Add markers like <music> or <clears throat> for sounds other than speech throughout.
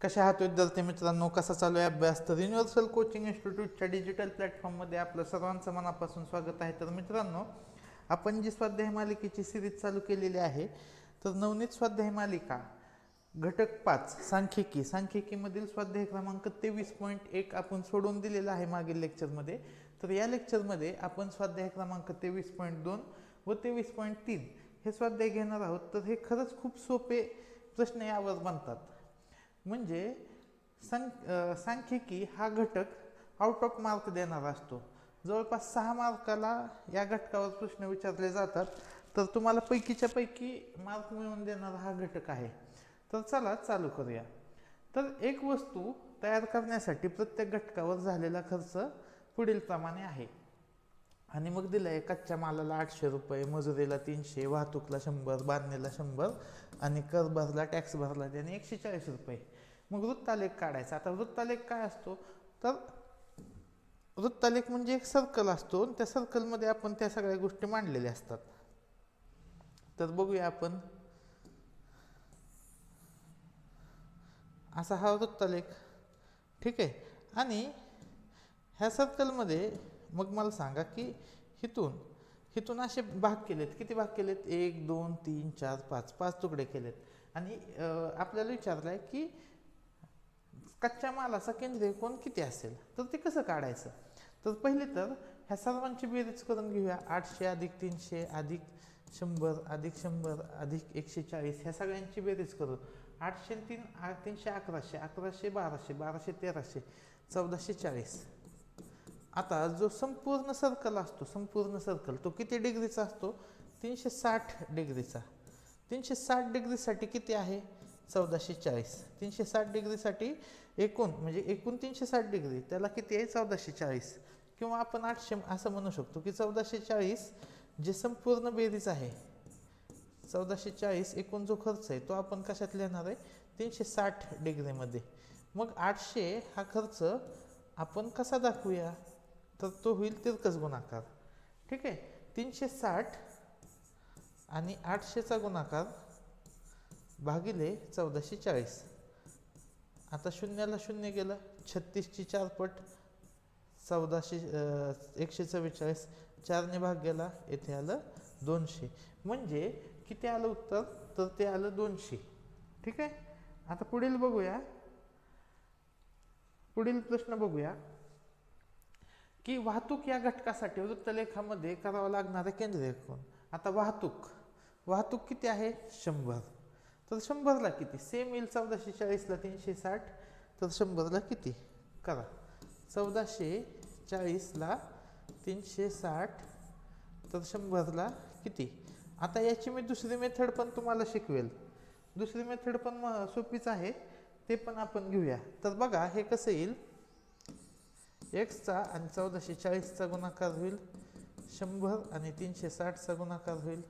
कशा आहात विद्यार्थी मित्रांनो? कसा चालू आहे अभ्यास? तर युनिव्हर्सल कोचिंग इन्स्टिट्यूटच्या डिजिटल प्लॅटफॉर्ममध्ये आपलं सर्वांचं मनापासून स्वागत आहे. तर मित्रांनो आपण जी स्वाध्याय मालिकेची सिरीज चालू केलेली आहे तर नवनीत स्वाध्याय मालिका घटक पाच सांख्यिकी. सांख्यिकीमधील स्वाध्याय क्रमांक तेवीस पॉईंट एक आपण सोडून दिलेला आहे मागील लेक्चरमध्ये तर या लेक्चरमध्ये आपण स्वाध्याय क्रमांक तेवीस पॉईंट दोन व तेवीस पॉईंट तीन हे स्वाध्याय घेणार आहोत. तर हे खरंच खूप सोपे प्रश्न यावर बनतात. म्हणजे सं सांख्यिकी हा घटक आउट ऑफ मार्क देणारा असतो. जवळपास सहा मार्काला या घटकावर प्रश्न विचारले जातात. तर तुम्हाला पैकीच्या पैकी मार्क मिळवून देणारा हा घटक आहे. तर चला चालू करूया. तर एक वस्तू तयार करण्यासाठी प्रत्येक घटकावर झालेला खर्च पुढील प्रमाणे आहे. आणि मग दिलं आहे कच्च्या मालाला आठशे रुपये मजुरीला तीनशे वाहतूकला शंभर बांधणीला शंभर आणि कर भरला टॅक्स भरला त्याने एकशे चाळीस रुपये. मग वृत्तालेख काढायचा. आता वृत्तालेख काय असतो? तर वृत्तालेख म्हणजे एक सर्कल असतो त्या सर्कलमध्ये आपण त्या सगळ्या गोष्टी मांडलेल्या असतात. तर बघूया आपण. असा हा वृत्तालेख. ठीक आहे? आणि ह्या सर्कलमध्ये मग मला सांगा की हिथून हिथून असे भाग केलेत. किती भाग केलेत? एक दोन तीन चार पाच पाच तुकडे केलेत. आणि आपल्याला विचारलं आहे की कच्च्या मालाचा केंद्रीय कोण किती असेल? तर ते कसं काढायचं? तर पहिले तर ह्या सर्वांची बेरीज करून घेऊया. आठशे अधिक तीनशे अधिक शंभर अधिक शंभर अधिक एकशे चाळीस ह्या सगळ्यांची बेरीज करू. आठशे तीन तीनशे अकराशे अकराशे बाराशे बाराशे तेराशे चौदाशे चाळीस. आता जो संपूर्ण सर्कल असतो संपूर्ण सर्कल तो किती डिग्रीचा असतो? तीनशे साठ डिग्रीचा तीनशे साठ डिग्रीसाठी किती आहे? चौदाशे चाळीस. तीनशे साठ डिग्रीसाठी एकूण म्हणजे एकूण तीनशे साठ डिग्री त्याला किती आहे? चौदाशे चाळीस. किंवा आपण आठशे असं म्हणू शकतो की चौदाशे चाळीस जे संपूर्ण बेरीज आहे चौदाशे चाळीस एकूण जो खर्च आहे तो आपण कशात लिहिणार आहे? तीनशे साठ डिग्रीमध्ये मग आठशे हा खर्च आपण कसा दाखवूया? तर तो होईल तिरकस गुणाकार. ठीक आहे? तीनशे साठ आणि आठशेचा गुणाकार भागिले चौदाशे चाळीस. आता शून्याला शून्य गेलं. छत्तीसची चार पट. चौदाशे एकशे चव्वेचाळीस. चारने भाग गेला. येथे आलं दोनशे. म्हणजे किती आलं उत्तर? तर ते आलं दोनशे. ठीक आहे? आता पुढील बघूया. पुढील प्रश्न बघूया. की वाहतूक या घटकासाठी वृत्तलेखामध्ये करावं लागणारं केंद्रीय कोण आता वाहतूक. वाहतूक किती आहे? शंभर. तर शंभरला किती? सेम येईल चौदाशे चाळीसला तीनशे साठ. तर शंभरला किती? करा. चौदाशे चाळीसला तीनशे साठ. तर शंभरला किती? आता याची मी दुसरी मेथड पण तुम्हाला शिकवेल. दुसरी मेथड पण म- सोपीच आहे. ते पण आपण घेऊया. तर बघा हे कसं येईल? एक्सचा आणि चौदाशे चाळीसचा गुणाकार होईल. शंभर आणि तीनशे साठचा गुणाकार होईल.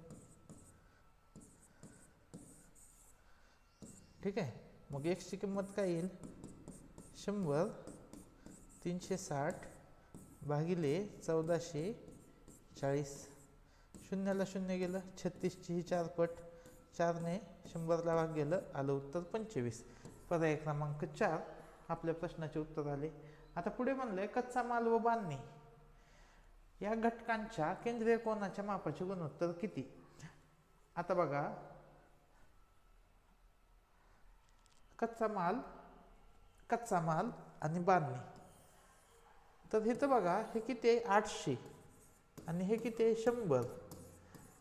ठीक आहे? मग एक्सची किंमत काय येईल? शंभर तीनशे साठ भागिले चौदाशे चाळीस. शून्याला शून्य गेलं छत्तीसची ही चार पट. चारने शंभरला भाग गेलं आलं उत्तर पंचवीस. पर्याय क्रमांक चार आपल्या प्रश्नाचे उत्तर आले. आता पुढे म्हणलंय कच्चा माल व बांधणी. या घटकांच्या केंद्रीय कोणाच्या मापाचे गुणोत्तर किती? आता बघा. कच्चा माल कच्चा माल आणि बांधणी. तर हे तर बघा हे किती आहे? आठशे. आणि हे किती आहे? शंभर.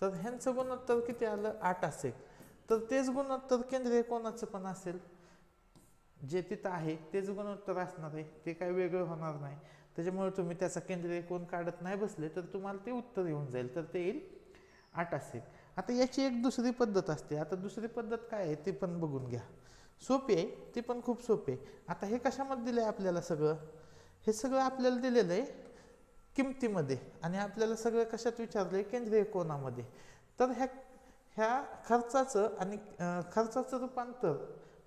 तर ह्यांचं गुणोत्तर किती आलं? आठ असेल. तर तेच गुणोत्तर केंद्रीय कोणाचं पण असेल? जे तिथं आहे तेच गुणोत्तर असणार आहे ते काय वेगळं होणार नाही. त्याच्यामुळे तुम्ही त्याचा केंद्रीय कोण काढत नाही बसले तर तुम्हाला ते उत्तर येऊन जाईल. तर ते येईल आठ असेल. आता याची एक दुसरी पद्धत असते. आता दुसरी पद्धत काय आहे ते पण बघून घ्या. सोपी आहे ती पण खूप सोपी आहे. आता हे कशामध्ये दिलं आहे आपल्याला सगळं? हे सगळं आपल्याला दिलेलं आहे किमतीमध्ये आणि आपल्याला सगळं कशात विचारलं आहे केंद्रीय कोणामध्ये? तर ह्या ह्या खर्चाचं आणि खर्चाचं रूपांतर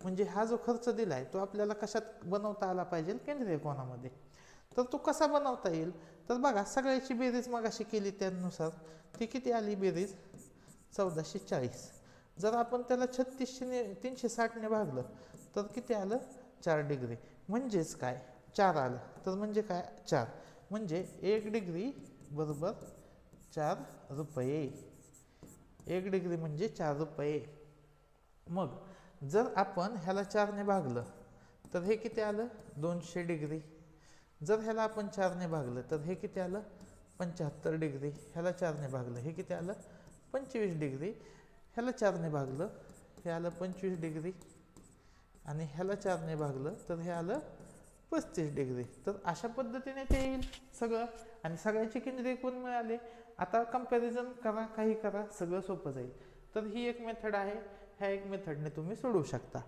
म्हणजे हा जो खर्च दिला आहे तो आपल्याला कशात बनवता आला पाहिजे केंद्रीय कोणामध्ये? तर तो कसा बनवता येईल? तर बघा सगळ्याची बेरीज मगाशी केली त्यानुसार ती किती आली बेरीज? चौदाशे चाळीस. जर आपण त्याला छत्तीसशेने तीनशे साठने भागलं तर किती आलं? चार डिग्री. म्हणजेच काय? चार आलं. तर म्हणजे काय? चार. म्हणजे एक डिग्री बरोबर चार रुपये. एक डिग्री म्हणजे चार रुपये. मग जर आपण ह्याला चारने भागलं तर हे किती आलं? दोनशे डिग्री. जर ह्याला आपण चारने भागलं तर हे किती आलं? पंच्याहत्तर डिग्री. ह्याला चारने भागलं हे किती आलं? पंचवीस डिग्री. ह्याला चारने भागलं हे आलं पंचवीस डिग्री. आणि ह्याला चारने भागलं तर हे आलं पस्तीस डिग्री. तर अशा पद्धतीने ते येईल सगळं. आणि सगळ्याची केंद्रे कोण मिळाले. आता कंपॅरिझन करा काही करा सगळं सोपं जाईल. तर ही एक मेथड आहे. ह्या एक मेथडने तुम्ही सोडवू शकता.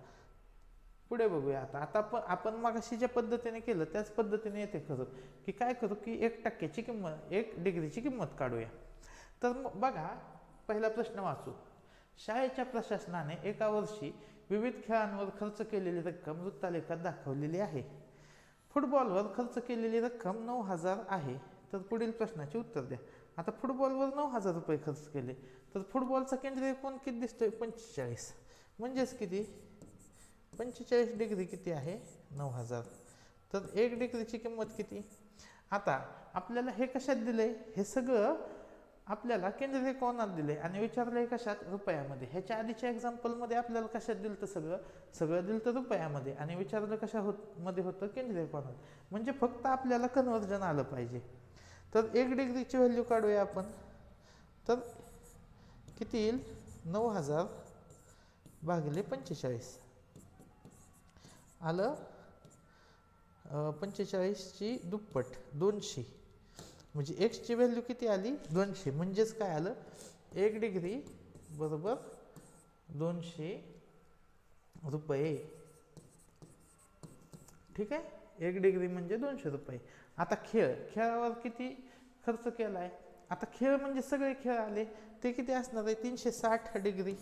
पुढे बघूया आता. आता आपण आपण मागाशी ज्या पद्धतीने केलं त्याच पद्धतीने येते करू की काय करू? की एक टक्क्याची किंमत एक डिग्रीची किंमत काढूया. तर मग बघा पहिला प्रश्न वाचू. शाळेच्या प्रशासनाने एका वर्षी विविध खेळांवर खर्च केलेली रक्कम वृत्तालेखात दाखवलेली आहे. फुटबॉलवर खर्च केलेली रक्कम नऊ हजार आहे. तर पुढील प्रश्नाचे उत्तर द्या. आता फुटबॉलवर नऊ हजार रुपये खर्च केले. तर फुटबॉलचा केंद्रीय कोण किती दिसतोय? पंचेचाळीस. म्हणजेच किती? पंचेचाळीस डिग्री किती आहे? नऊ हजार. तर एक डिग्रीची किंमत किती? आता आपल्याला हे कशात दिले हे सगळं आपल्याला केंद्रीय कोणात दिले आणि विचारलंय कशात? रुपयामध्ये. ह्याच्या आधीच्या एक्झाम्पलमध्ये आपल्याला कशात दिलं तर सगळं? सगळं दिलं तर रुपयामध्ये. आणि विचारलं कशा होत मध्ये होतं? केंद्रीय कोणात. म्हणजे फक्त आपल्याला कन्वर्जन आलं पाहिजे. तर एक डिग्रीची व्हॅल्यू काढूया आपण. तर किती येईल? नऊ हजार भागिले पंचेचाळीस. आलं? पंचेचाळीसची दुप्पट दोनशे. म्हणजे एक्सची व्हॅल्यू किती आली? दोनशे. म्हणजेच काय आलं? एक डिग्री बरोबर दोनशे रुपये. ठीक आहे? एक डिग्री म्हणजे दोनशे रुपये. आता खेळ खेळावर किती खर्च केला आहे आता खेळ म्हणजे सगळे खेळ आले. ते किती असणार आहे? तीनशे साठ डिग्री.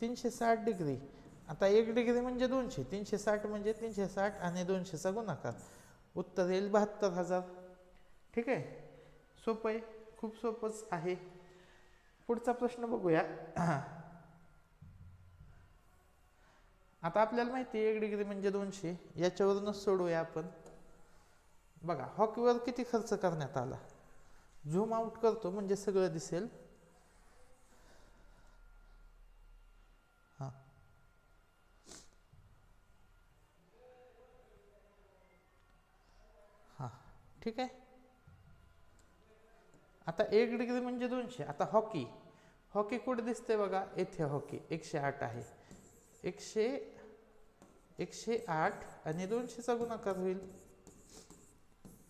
तीनशे साठ डिग्री. आता एक डिग्री म्हणजे दोनशे. तीनशे साठ म्हणजे तीनशे साठ आणि दोनशेचा गुणाकार. उत्तर येईल बहात्तर हजार. ठीक आहे? सोपं आहे. खूप सोपंच आहे. पुढचा प्रश्न बघूया. <clears throat> आता आपल्याला माहिती आहे एक डिग्री म्हणजे दोनशे. याच्यावरूनच सोडूया आपण. बघा हॉकीवर किती खर्च करण्यात आला? झूम आउट करतो म्हणजे सगळं दिसेल. हां. हां ठीक आहे. आता एक डिग्री म्हणजे दोनशे. आता हॉकी. हॉकी कुठे दिसते बघा? येथे हॉकी. एकशे आठ आहे. एकशे एकशे आठ आणि दोनशेचा गुणाकार होईल.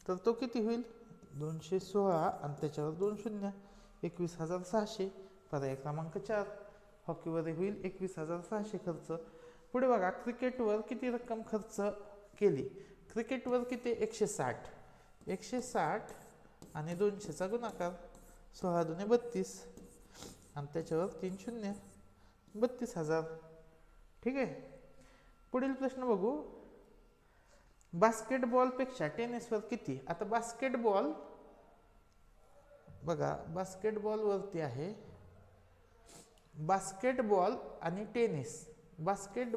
तर तो किती होईल? दोनशे सोळा आणि त्याच्यावर दोन शून्य. एकवीस हजार सहाशे पर्याय क्रमांक चार. हॉकीवर होईल एकवीस हजार सहाशे खर्च. पुढे बघा क्रिकेटवर किती रक्कम खर्च केली? क्रिकेटवर किती? एकशे साठ. एकशे साठ आणि दोनशेचा गुणाकार. सोळा दोन्ही बत्तीस. आणि त्याच्यावर तीन शून्य. बत्तीस हजार. ठीक आहे? पुढील प्रश्न बघू. बास्केटबॉलपेक्षा टेनिसवर किती? आता बास्केटबॉल बघा बास्केटबॉलवरती आहे. बास्केटबॉल आणि टेनिस बास्केट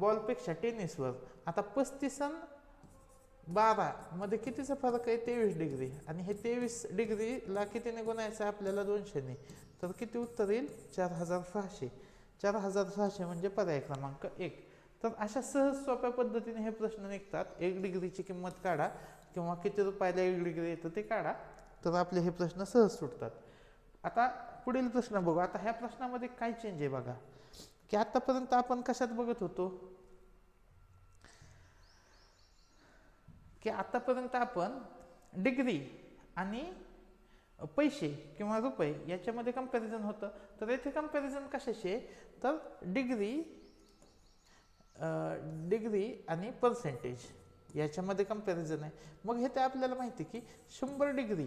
बॉलपेक्षा टेनिसवर आता पस्तीस बारामध्ये कितीचा फरक आहे? तेवीस डिग्री आणि हे तेवीस डिग्रीला कितीने गुणायचं आहे आपल्याला दोनशेने तर किती उत्तर येईल? चार हजार सहाशे. चार हजार सहाशे म्हणजे पर्याय क्रमांक एक. तर अशा सहज सोप्या पद्धतीने हे प्रश्न निघतात. एक डिग्रीची किंमत काढा. किंवा किती रुपयाला एक डिग्री येतं ते काढा. तर आपले हे प्रश्न सहज सुटतात. आता पुढील प्रश्न बघू. आता ह्या प्रश्नामध्ये काय चेंज आहे बघा. की आतापर्यंत आपण कशात बघत होतो? की आतापर्यंत आपण डिग्री आणि पैसे किंवा रुपये याच्यामध्ये कंपॅरिझन होतं. तर येथे कंपॅरिझन कशाचे तर डिग्री डिग्री आणि पर्सेंटेज याच्यामध्ये कंपॅरिझन आहे. मग हे ते आपल्याला माहिती की शंभर डिग्री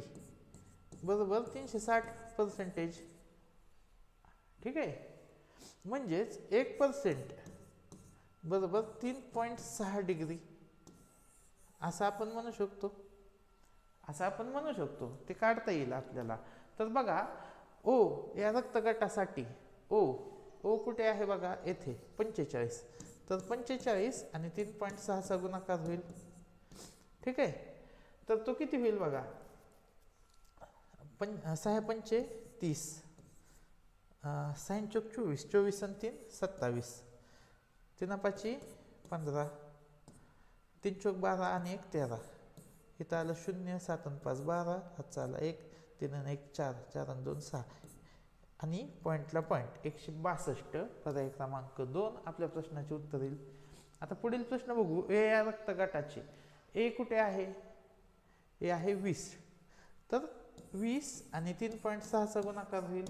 बरोबर? तीनशे साठ पर्सेंटेज ठीक आहे? म्हणजेच एक पर्सेंट बरोबर? तीन पॉईंट सहा डिग्री असं आपण म्हणू शकतो. असं आपण म्हणू शकतो. ते काढता येईल आपल्याला. तर बघा ओ या रक्तगटासाठी ओ ओ कुठे आहे बघा? येथे पंचेचाळीस. तर पंचेचाळीस आणि तीन पॉईंट सहाचा गुणाकार होईल. ठीक आहे? तर तो किती होईल बघा? पं सहा पंचे तीस. अं, साईन चौक चोवीस चोवीस आणि तीन सत्तावीस. तीन पाची पंधरा. तीन चौक बारा आणि एक तेरा. इथं आलं शून्य सात आणि पाच बारा हातचा आला एक तीन आणि एक चार चार आणि दोन सहा. आणि पॉईंटला पॉईंट एकशे बासष्ट पर्याय क्रमांक दोन आपल्या प्रश्नाचे उत्तर येईल. आता पुढील प्रश्न बघू. ए या रक्तगटाचे ए कुठे आहे? ए आहे वीस. तर वीस आणि तीन पॉईंट सहाचा गुणाकार होईल.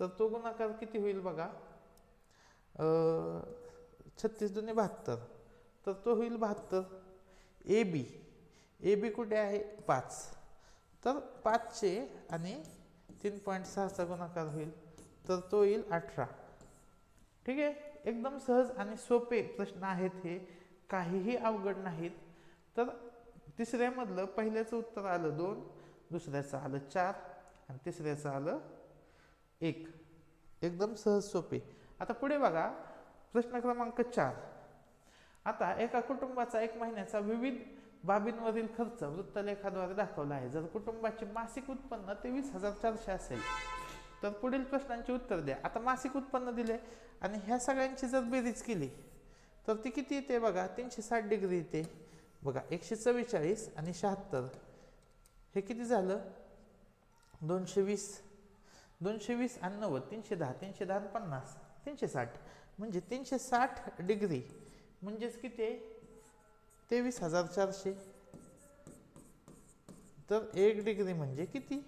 तर तो गुणाकार किती होईल बघा? छत्तीस दुने बहात्तर. तर तो होईल बहात्तर. A B. ए बी कुठे आहे? पाच. तर पाचशे आणि तीन पॉईंट सहाचा गुणाकार होईल तर तो येईल अठरा. ठीक आहे? एकदम सहज आणि सोपे प्रश्न आहेत हे. काहीही अवघड नाहीत. तर तिसऱ्यामधलं पहिल्याचं उत्तर आलं दोन दुसऱ्याचं आलं चार आणि तिसऱ्याचं आलं एक. एकदम सहज सोपे. आता पुढे बघा. प्रश्न क्रमांक चार. आता एका कुटुंबाचा एक महिन्याचा विविध बाबींवरील खर्च वृत्तलेखाद्वारे दाखवला आहे. जर कुटुंबाचे मासिक उत्पन्न तेवीस हजार चारशे असेल तर पुढील प्रश्नांची उत्तर द्या. आता मासिक उत्पन्न दिले आणि ह्या सगळ्यांची जर बेरीज केली तर ती किती येते बघा? तीनशे साठ डिग्री येते. बघा एकशे चव्वेचाळीस आणि शहात्तर. हे किती झालं? दोनशे वीस. दोनशे वीस आणि नव्वद तीनशे दहा. तीनशे दहा आणि पन्नास. तीनशे साठ. म्हणजे तीनशे साठ डिग्री. म्हणजेच किती आहे? तेवीस हजार चारशे. तर एक डिग्री म्हणजे किती?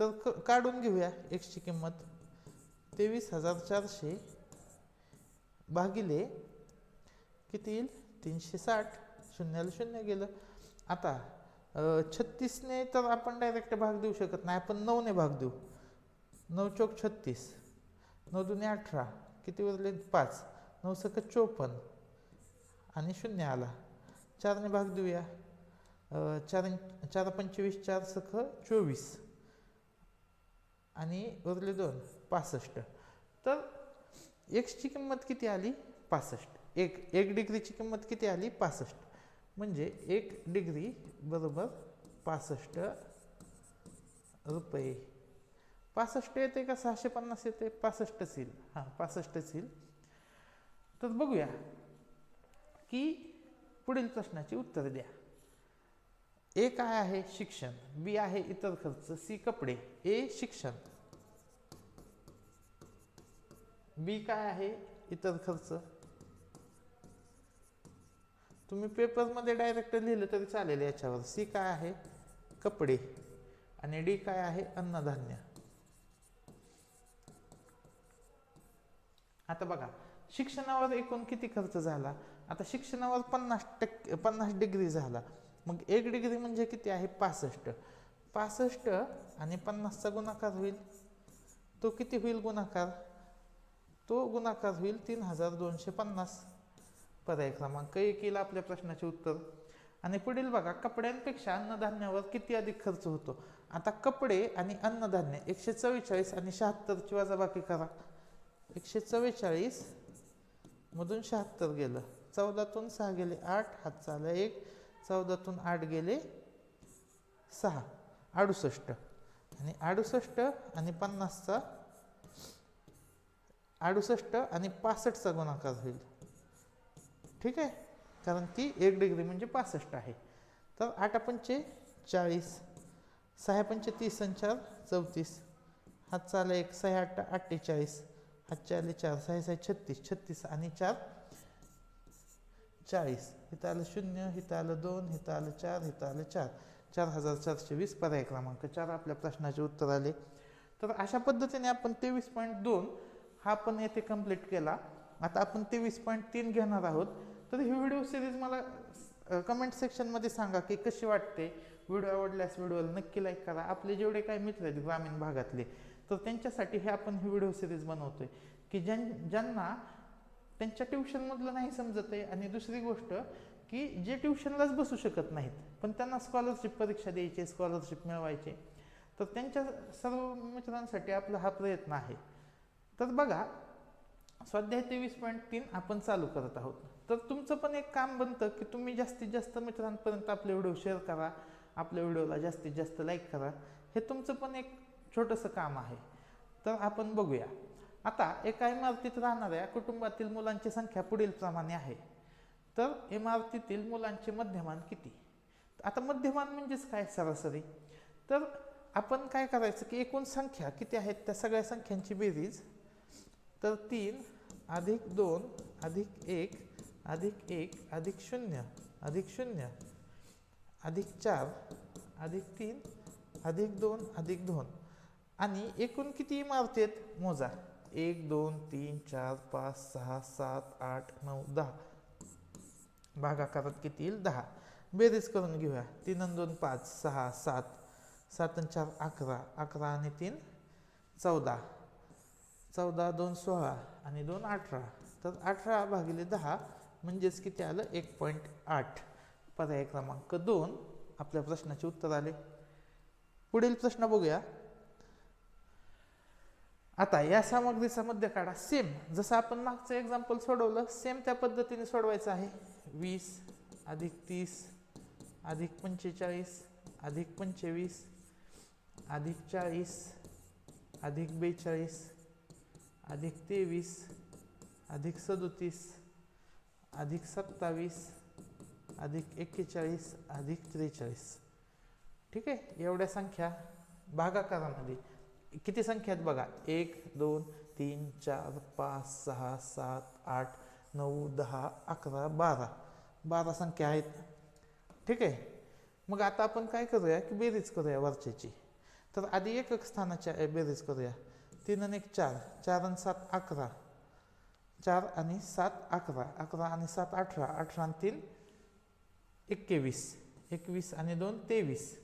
तर क काढून घेऊया एक्सची किंमत. तेवीस हजार चारशे भागिले किती येईल? तीनशे साठ. शून्याला शून्य गेलं. आता छत्तीसने तर आपण डायरेक्ट भाग देऊ शकत नाही. आपण नऊने भाग देऊ. नऊ चौक छत्तीस. नऊ दुने अठरा. किती उरले पाच. नऊ सक चोपन्न. आणि शून्य आला. चारने भाग देऊया. चार चार पंचवीस चार सख चोवीस. आणि उरले दोन पासष्ट. तर एक्सची किंमत किती आली? पासष्ट. एक एक डिग्रीची किंमत किती आली? पासष्ट. म्हणजे एक डिग्री बरोबर पासष्ट रुपये. पासष्ट येते का? सहाशे पन्नास येते? पासष्ट येईल. हां पासष्टच येईल. तर बघूया की पुढील प्रश्नाची उत्तर द्या. ए काय आहे? शिक्षण. बी आहे इतर खर्च. सी कपडे. ए शिक्षण. बी काय आहे? इतर खर्च. तुम्ही पेपरमध्ये डायरेक्ट लिहिलं तरी चालेल याच्यावर. सी काय आहे? कपडे. आणि डी काय आहे? अन्नधान्य. आता बघा. शिक्षणावर एकूण किती खर्च झाला? आता शिक्षणावर पन्नास टक्के पन्नास डिग्री झाला. मग एक डिग्री म्हणजे किती आहे? पासष्ट. पासष्ट आणि पन्नासचा गुणाकार होईल. तो किती होईल गुणाकार? तो गुणाकार होईल तीन हजार दोनशे पन्नास. पर्याय क्रमांक एक येईल आपल्या प्रश्नाचे उत्तर. आणि पुढील बघा कपड्यांपेक्षा अन्नधान्यावर किती अधिक खर्च होतो? आता कपडे आणि अन्नधान्य एकशे चव्वेचाळीस आणि शहात्तरची वजाबाकी करा. एकशे चव्वेचाळीस मधून शहात्तर गेलं. चौदातून सहा गेले आठ हात चाला एक. चौदातून आठ गेले सहा. अडुसष्ट. आणि अडुसष्ट आणि पन्नासचा अडुसष्ट आणि पासष्टचा गुणाकार होईल. ठीक आहे? कारण ती एक डिग्री म्हणजे पासष्ट आहे. तर आठ पंचे चाळीस सहा पंचे तीस आणि चार चौतीस. हात चाला एक सहा आठ अठ्ठेचाळीस आज चारले चार सहा सहा छत्तीस छत्तीस आणि चार चाळीस. इथं आलं शून्य इथं आलं दोन इथं आलं चार इथं आलं चार. चार हजार चारशे वीस पर्याय क्रमांक. चार आपल्या प्रश्नाचे उत्तर आले. तर अशा पद्धतीने आपण तेवीस पॉईंट दोन हा पण येथे कंप्लीट केला. आता आपण तेवीस पॉईंट तीन घेणार आहोत. तर ही व्हिडिओ सिरीज मला कमेंट सेक्शनमध्ये सांगा की कशी वाटते? व्हिडिओ आवडल्यास व्हिडिओला नक्की लाईक करा. आपले जेवढे काही मित्र आहेत ग्रामीण भागातले तर त्यांच्यासाठी हे आपण ही व्हिडिओ सिरीज बनवतोय. की ज्यां ज्यांना त्यांच्या ट्युशनमधलं नाही समजत आहे. आणि दुसरी गोष्ट की जे ट्युशनलाच बसू शकत नाहीत पण त्यांना स्कॉलरशिप परीक्षा द्यायची स्कॉलरशिप मिळवायचे तर त्यांच्या सर्व मित्रांसाठी आपला हा प्रयत्न आहे. तर बघा स्वाध्याय तेवीस पॉईंट तीन आपण चालू करत आहोत. तर तुमचं पण एक काम बनतं की तुम्ही जास्तीत जास्त मित्रांपर्यंत आपले व्हिडिओ शेअर करा. आपल्या व्हिडिओला जास्तीत जास्त लाईक करा. हे तुमचं पण एक छोटंसं काम आहे. तर आपण बघूया. आता एका इमारतीत राहणाऱ्या कुटुंबातील मुलांची संख्या पुढील प्रमाणे आहे. तर इमारतीतील मुलांचे मध्यमान किती? आता मध्यमान म्हणजेच काय सरासरी? तर आपण काय करायचं की एकूण संख्या किती आहेत त्या सगळ्या संख्यांची बेरीज? तर तीन अधिक दोन अधिक एक अधिक एक अधिक शून्य अधिक शून्य अधिक चार अधिक तीन अधिक दोन अधिक दोन आणि एकूण किती इमारती आहेत? मोजा. एक दोन तीन चार पाच सहा सात आठ नऊ दहा. भागाकारात किती येईल? दहा. बेरीज करून घेऊया. तीन आणि दोन पाच सहा सात. सात आणि चार अकरा. अकरा आणि तीन चौदा. चौदा दोन सोळा आणि दोन अठरा. तर अठरा भागिले दहा म्हणजेच किती आलं? एक पॉईंट आठ. पर्याय क्रमांक दोन आपल्या प्रश्नाचे उत्तर आले. पुढील प्रश्न बघूया. आता या सामग्रीचा मध्य काढा. सेम जसं आपण मागचं एक्झाम्पल सोडवलं सेम त्या पद्धतीने सोडवायचं आहे. वीस अधिक तीस अधिक पंचेचाळीस अधिक पंचवीस अधिक चाळीस अधिक बेचाळीस अधिक तेवीस अधिक सदोतीस अधिक सत्तावीस अधिक एक्केचाळीस अधिक त्रेचाळीस. ठीक आहे? एवढ्या संख्या भागाकारामध्ये. किती संख्या आहेत बघा? एक दोन तीन चार पाच सहा सात आठ नऊ दहा अकरा बारा. बारा संख्या आहेत. ठीक आहे? मग आता आपण काय करूया की बेरीज करूया वरच्याची तर आधी एकक स्थानाच्या बेरीज करूया. तीन आणि एक चार. चार आणि सात अकरा. चार आणि सात अकरा. अकरा आणि सात अठरा. अठरा आणि तीन एक्केवीस एकवीस आणि दोन तेवीस.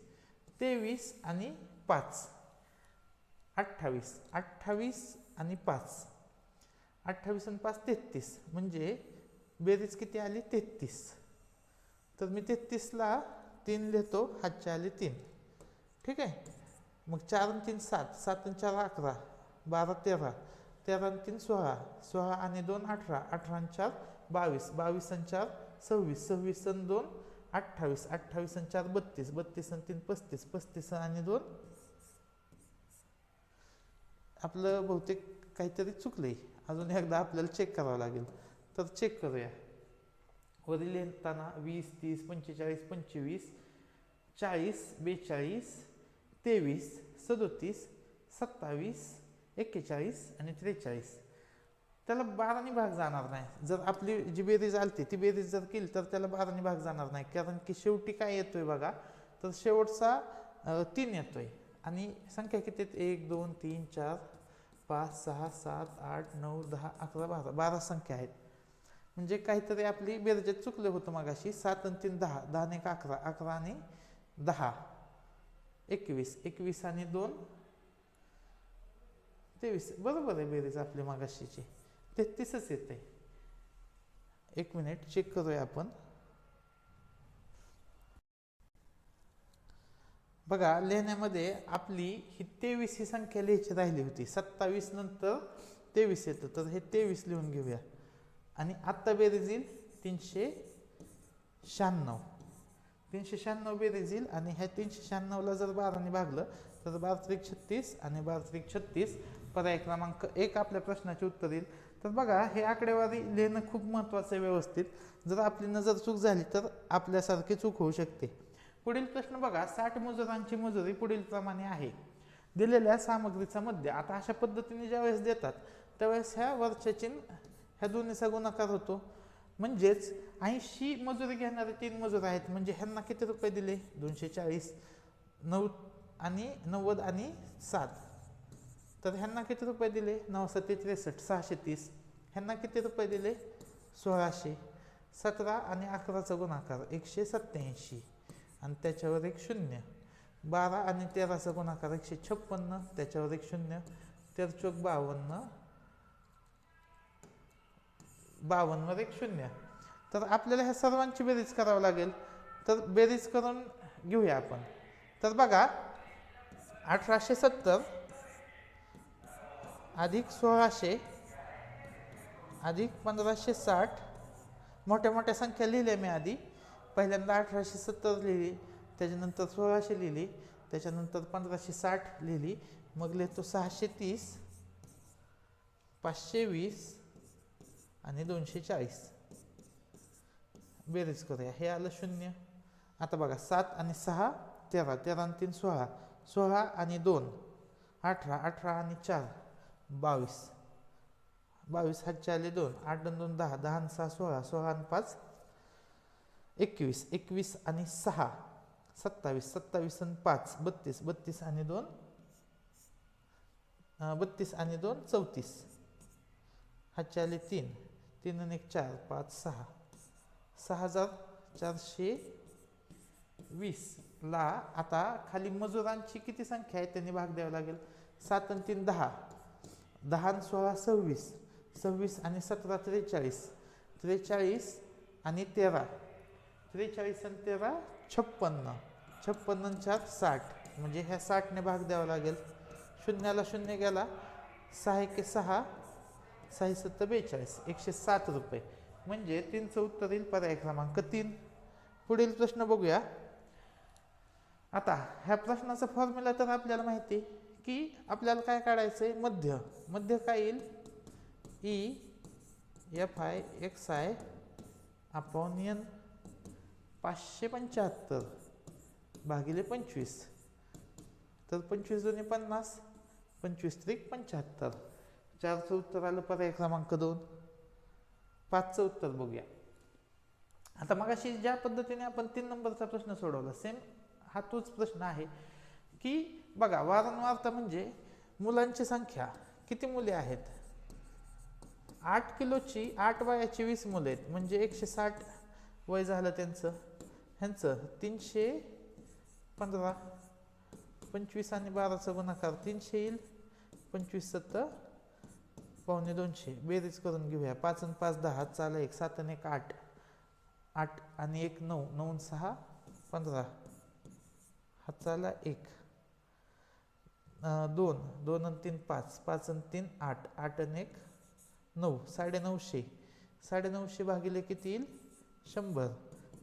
तेवीस आणि पाच. अठ्ठावीस अठ्ठावीस आणि पाच. अठ्ठावीस आणि पाच तेहतीस म्हणजे बेरीज किती आली? तेहतीस. तर मी तेहतीसला तीन लिहितो हातच्या आले तीन. ठीक आहे? मग चार आणि तीन सात सात आणि चार अकरा बारा तेरा तेरा आणि तीन सोळा सोळा आणि दोन अठरा अठरा आणि चार बावीस बावीस आणि चार सव्वीस सव्वीस आणि दोन अठ्ठावीस अठ्ठावीस आणि चार बत्तीस बत्तीस आणि तीन पस्तीस पस्तीस आणि दोन आपलं बहुतेक काहीतरी चुकलंय. अजून एकदा आपल्याला चेक करावं लागेल. तर चेक करूया. वरील लिहिताना वीस तीस पंचेचाळीस पंचवीस चाळीस बेचाळीस तेवीस सदोतीस सत्तावीस एक्केचाळीस आणि त्रेचाळीस. त्याला बाराने भाग जाणार नाही. जर आपली जी बेरीज आलती ती बेरीज जर केली तर त्याला बाराने भाग जाणार नाही. कारण की शेवटी काय येतोय बघा? तर शेवटचा तीन येतोय. आणि संख्या किती आहेत? एक दोन तीन चार पाच सहा सात आठ नऊ दहा अकरा बारा. बारा संख्या आहेत. म्हणजे काहीतरी आपली बेरजेत चुकलं होतं मगाशी. सात आणि तीन दहा. दहा आणि अकरा. अकरा आणि दहा. एकवीस. एकवीस आणि दोन. तेवीस. बरोबर आहे बेरीज आपली मागाशीची. तेहतीसच येते. एक मिनिट चेक करूया आपण. बघा लेण्यामध्ये आपली ही तेवीस ही संख्या लिहायची राहिली होती. सत्तावीस नंतर तेवीस येतं. तर हे तेवीस लिहून घेऊया. आणि आत्ता बेरीज येईल तीनशे शहाण्णव. तीनशे शहाण्णव बेरीज येईल आणि ह्या तीनशे शहाण्णवला जर बाराने भागलं तर बारा त्रिक छत्तीस आणि बारा त्रिक छत्तीस पर्याय क्रमांक एक आपल्या प्रश्नाचे उत्तर येईल. तर बघा हे आकडेवारी लिहिणं खूप महत्त्वाचं आहे व्यवस्थित. जर आपली नजर चूक झाली तर आपल्यासारखी चूक होऊ शकते. पुढील प्रश्न बघा साठ मजुरांची मजुरी पुढील प्रमाणे आहे. दिलेल्या सामग्रीचा मध्य आता अशा पद्धतीने ज्यावेळेस देतात त्यावेळेस ह्या वरच्या चिन्ह ह्या दोन्हीचा गुणाकार होतो. म्हणजेच ऐंशी मजुरी घेणारे तीन मजूर आहेत म्हणजे ह्यांना किती रुपये दिले? दोनशे चाळीस नऊ आणि नव्वद आणि सात. तर ह्यांना किती रुपये दिले? नऊ त्रेसष्ट सहाशे तीस. ह्यांना किती रुपये दिले? सोळाशे. सतरा आणि अकराचा गुणाकार एकशे सत्त्याऐंशी. आणि त्याच्यावर एक शून्य. बारा आणि तेराचा गुणाकार एकशे छप्पन्न त्याच्यावर एक शून्य. तेरा बावन्न. बावन्नवर एक शून्य. तर आपल्याला ह्या सर्वांची बेरीज करावं लागेल. तर बेरीज करून घेऊया आपण. तर बघा अठराशे सत्तर अधिक सोळाशे अधिक पंधराशे साठ. मोठ्या मोठ्या संख्या लिहिल्या मी आधी. पहिल्यांदा अठराशे सत्तर लिहिली त्याच्यानंतर सोळाशे लिहिली त्याच्यानंतर पंधराशे साठ लिहिली मग लिहितो सहाशे तीस पाचशे वीस आणि दोनशे चाळीस. बेरीज करूया. हे आलं शून्य. आता बघा सात आणि सहा तेरा. तेरा आणि तीन सोळा. सोळा आणि दोन. अठरा अठरा आणि चार. बावीस. बावीस हातचे आले दोन. आठ आणि दोन दहा. दहा आणि सहा सोळा. सोळा आणि पाच. एकवीस एकवीस आणि सहा. सत्तावीस सत्तावीस आणि पाच. बत्तीस बत्तीस आणि दोन. बत्तीस आणि दोन चौतीस. हातचे आले तीन. तीन आणि एक चार पाच सहा. सहा हजार चारशे वीसला आता खाली मजुरांची किती संख्या आहे? त्यांनी भाग द्यावा लागेल. सात आणि तीन दहा. दहा आणि सोळा सव्वीस. सव्वीस आणि सतरा त्रेचाळीस. त्रेचाळीस आणि तेरा. त्रेचाळीस आणि तेरा छप्पन्न. छप्पन्न चार साठ. म्हणजे ह्या साठने भाग द्यावा लागेल. शून्याला शून्य गेला. सहा एके सहा सहा सत्तर बेचाळीस. एकशे सात रुपये. म्हणजे तीनचं उत्तर येईल पर्याय क्रमांक तीन. पुढील प्रश्न बघूया. आता ह्या प्रश्नाचा फॉर्म्युला तर आपल्याला माहिती की आपल्याला काय काढायचं आहे मध्य. मध्य काय येईल? E F I X I upon N पाचशे पंच्याहत्तर भागिले पंचवीस. तर पंचवीस दोन्ही पन्नास पंचवीस त्रिक पंच्याहत्तर. चारचं उत्तर आलं पर्याय क्रमांक दोन. पाचचं उत्तर बघूया. आता मग अशी ज्या पद्धतीने आपण तीन नंबरचा प्रश्न सोडवला सेम हा तोच प्रश्न आहे की बघा वारंवारता म्हणजे मुलांची संख्या किती मुले आहेत? आठ किलोची आठ वयाची वीस मुले आहेत. म्हणजे एकशे साठ वय झालं त्यांचं. ह्यांचं तीनशे पंधरा पंचवीस आणि बाराचा गुणाकार तीनशे येईल. पंचवीस सत्तर पावणे दोनशे. बेरीज करून घेऊया. पाच आणि पाच दहा चाल एक सात आणि एक आठ. आठ आणि एक नऊ नऊ सहा पंधरा. हाताला एक. दोन. दोन आणि तीन पाच. पाच आणि तीन आठ. आठ आणि एक नऊ. साडेनऊशे साडेनऊशे भागिले किती येईल? शंभर.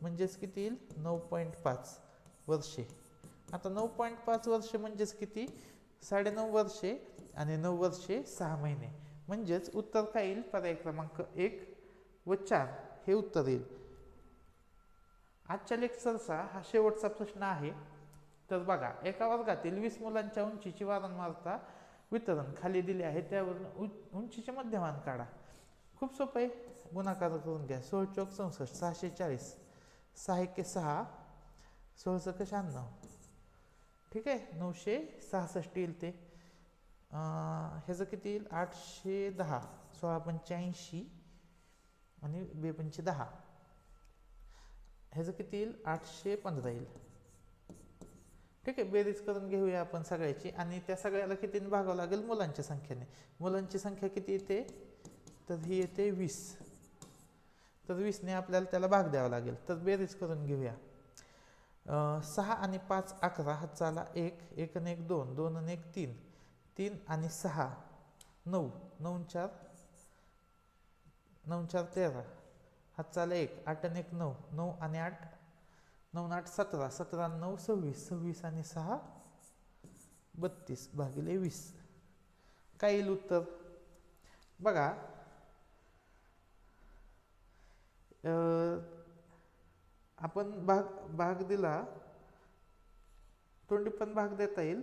म्हणजेच किती येईल? नऊ पॉईंट पाच वर्षे. आता नऊ पॉईंट पाच वर्षे म्हणजेच किती? साडेनऊ वर्षे आणि नऊ वर्षे सहा महिने. म्हणजेच उत्तर काय येईल? पर्याय क्रमांक एक व चार हे उत्तर येईल. आजच्या लेक्चरचा हा शेवटचा प्रश्न आहे. तर बघा एका वर्गातील वीस मुलांच्या उंचीची वारंवारता वितरण खाली दिले आहे. त्यावरून उ उंचीचे मध्यमान काढा. खूप सोपं आहे. गुणाकार करून घ्या. सोळ चौक चौसष्ट सहाशे चाळीस. सहा एके सहा सोळ सक शहाण्णव. ठीक आहे नऊशे सहासष्ट येईल ते. ह्याचं किती येईल? आठशे दहा सोळा पंच्याऐंशी आणि बेपंचे दहा. ह्याचं किती येईल? आठशे पंधरा येईल. ठीक आहे बेरीज करून घेऊया आपण सगळ्याची आणि त्या सगळ्याला कितीने भागावं लागेल? मुलांच्या संख्येने. मुलांची संख्या किती येते? तर ही येते वीस. तर वीसने आपल्याला त्याला भाग द्यावा लागेल. तर बेरीज करून घेऊया. सहा आणि पाच अकरा हातचाला एक एक आणि एक दोन दोन आणि एक तीन तीन आणि सहा नऊ नऊ चार नऊ चार तेरा हातचाला एक आठ आणि एक नऊ नऊ आणि आठ नऊ आठ सतरा सतरा नऊ सव्वीस सव्वीस आणि सहा बत्तीस भागिले वीस. काय येईल उत्तर? बघा आपण भाग भाग दिला. तोंडी पण भाग देता येईल.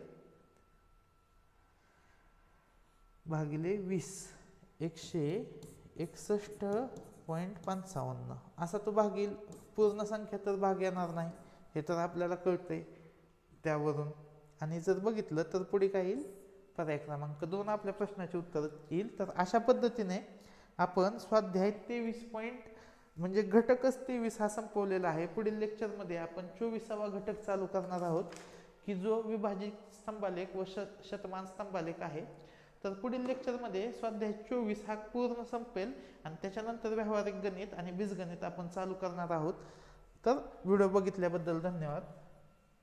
भागिले वीस. एकशे एकसष्ट पॉईंट पंचावन्न. असा तो भाग येईल. पूर्ण संख्या तर भाग येणार नाही. हे तर आपल्याला कळतंय त्यावरून. आणि जर बघितलं तर पुढे काय येईल? पर्याय क्रमांक दोन आपल्या प्रश्नाचे उत्तर येईल. तर अशा पद्धतीने आपण स्वाध्याय तेवीस पॉईंट म्हणजे घटकच तेवीस हा संपवलेला आहे. पुढील लेक्चरमध्ये आपण चोवीसावा घटक चालू करणार आहोत की जो विभाजित स्तंभालेख व श शतमान स्तंभालेख आहे. तर पुढील लेक्चरमध्ये स्वाध्याय चोवीस हा पूर्ण संपेल आणि त्याच्यानंतर व्यावहारिक गणित आणि बीजगणित आपण चालू करणार आहोत. तर व्हिडिओ बघितल्याबद्दल धन्यवाद.